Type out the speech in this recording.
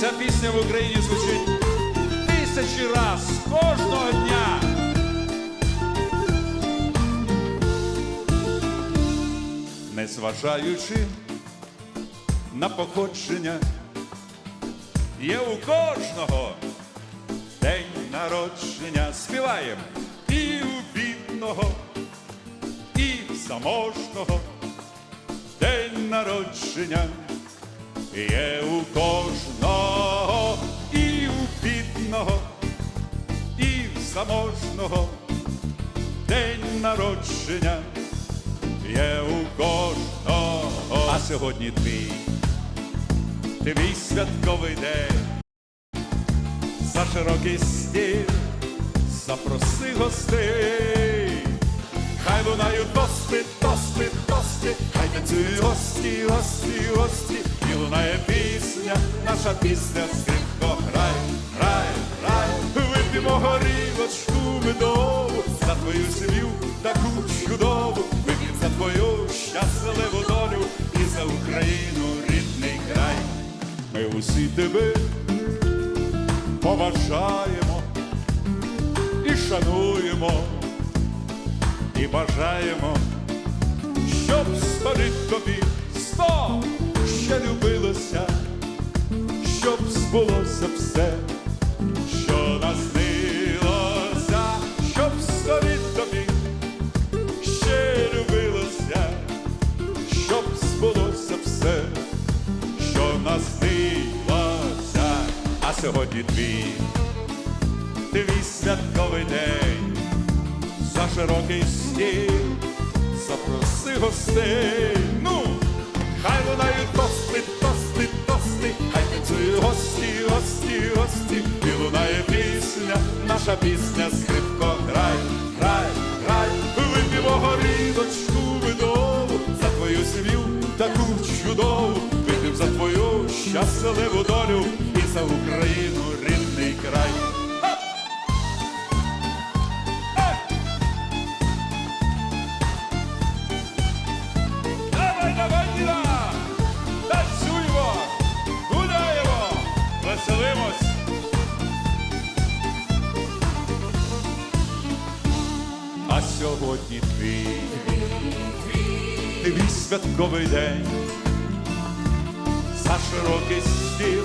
Ця пісня в Україні звучить тисячі раз кожного дня. Незважаючи на походження, є у кожного день народження. Співаємо і у бідного, і в заможного день народження. Є у кожного заможного день народження є у кожного. А сьогодні твій, твій святковий день. За широкий стіл запроси гостей. Хай лунають тости, тости, тости, хай танцюють гості, гості, гості, і лунає пісня, наша пісня, скрипко, грай, вип'ємо горілочку медову, за твою сім'ю таку чудову, вип'ємо за твою щасливу долю і за Україну рідний край. Ми усі тебе поважаємо і шануємо і бажаємо, щоб століть тобі сто ще любилося, щоб збулося все, сьогодні твій, твій святковий день. За широкий стіл, запроси гостей. Ну, хай лунають тости, тости, тости, хай танцюють гості, гості, гості, і лунає пісня, наша пісня, скрипко, грай, грай, грай, вип'ємо горілочку медову, за твою сім'ю таку чудову, вип'ємо за твою щасливу долю за Україну рідний край. Давай, давай, діда! Танцюємо, гуляємо, веселимось. А сьогодні твій, твій святковий день, за широкий стіл,